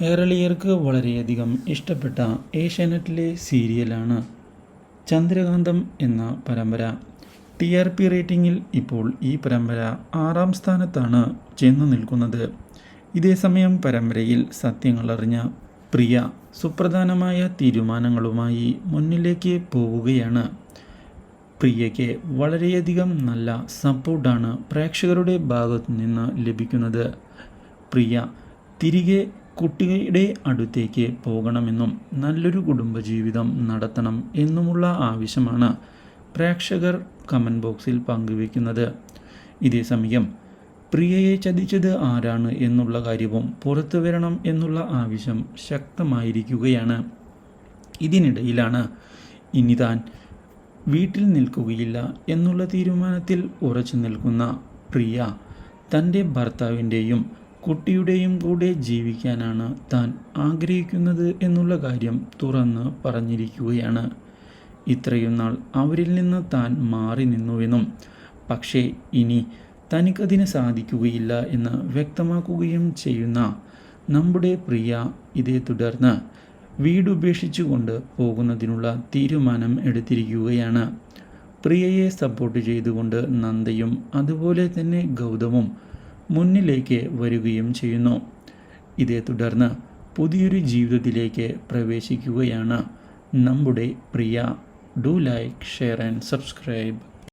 കേരളീയർക്ക് വളരെയധികം ഇഷ്ടപ്പെട്ട ഏഷ്യാനെറ്റിലെ സീരിയലാണ് ചന്ദ്രകാന്തം എന്ന പരമ്പര. ടി ആർ പി റേറ്റിംഗിൽ ഇപ്പോൾ ഈ പരമ്പര ആറാം സ്ഥാനത്താണ് ചെന്നു നിൽക്കുന്നത്. ഇതേസമയം പരമ്പരയിൽ സത്യങ്ങളറിഞ്ഞ പ്രിയ സുപ്രധാനമായ തീരുമാനങ്ങളുമായി മുന്നിലേക്ക് പോവുകയാണ്. പ്രിയയ്ക്ക് വളരെയധികം നല്ല സപ്പോർട്ടാണ് പ്രേക്ഷകരുടെ ഭാഗത്തു നിന്ന് ലഭിക്കുന്നത്. പ്രിയ തിരികെ കുട്ടിയുടെ അടുത്തേക്ക് പോകണമെന്നും നല്ലൊരു കുടുംബജീവിതം നടത്തണം എന്നുമുള്ള ആവശ്യമാണ് പ്രേക്ഷകർ കമന്റ് ബോക്സിൽ പങ്കുവെക്കുന്നത് ഇതേസമയം പ്രിയയെ ചതിച്ചത് ആരാണ് എന്നുള്ള കാര്യവും പുറത്തു വരണം എന്നുള്ള ആവശ്യം ശക്തമായിരിക്കുകയാണ്. ഇതിനിടയിലാണ് ഇനി താൻ വീട്ടിൽ നിൽക്കുകയില്ല എന്നുള്ള തീരുമാനത്തിൽ ഉറച്ചു നിൽക്കുന്ന പ്രിയ തന്റെ ഭർത്താവിന്റെയും കുട്ടിയുടെയും കൂടെ ജീവിക്കാനാണ് താൻ ആഗ്രഹിക്കുന്നത് എന്നുള്ള കാര്യം തുറന്ന് പറഞ്ഞിരിക്കുകയാണ്. ഇത്രയും നാൾ അവരിൽ നിന്ന് താൻ മാറി നിന്നുവെന്നും പക്ഷേ ഇനി തനിക്കതിന് സാധിക്കുകയില്ല എന്ന് വ്യക്തമാക്കുകയും ചെയ്യുന്ന നമ്മുടെ പ്രിയ ഇതേ തുടർന്ന് വീടുപേക്ഷിച്ചുകൊണ്ട് പോകുന്നതിനുള്ള തീരുമാനം എടുത്തിരിക്കുകയാണ്. പ്രിയയെ സപ്പോർട്ട് ചെയ്തുകൊണ്ട് നന്ദയും അതുപോലെ തന്നെ ഗൗതമും മുന്നിലേക്ക് വരികയും ചെയ്യുന്നു. ഇതേ തുടർന്ന് പുതിയൊരു ജീവിതത്തിലേക്ക് പ്രവേശിക്കുകയാണ് നമ്മുടെ Priya. Do like share and subscribe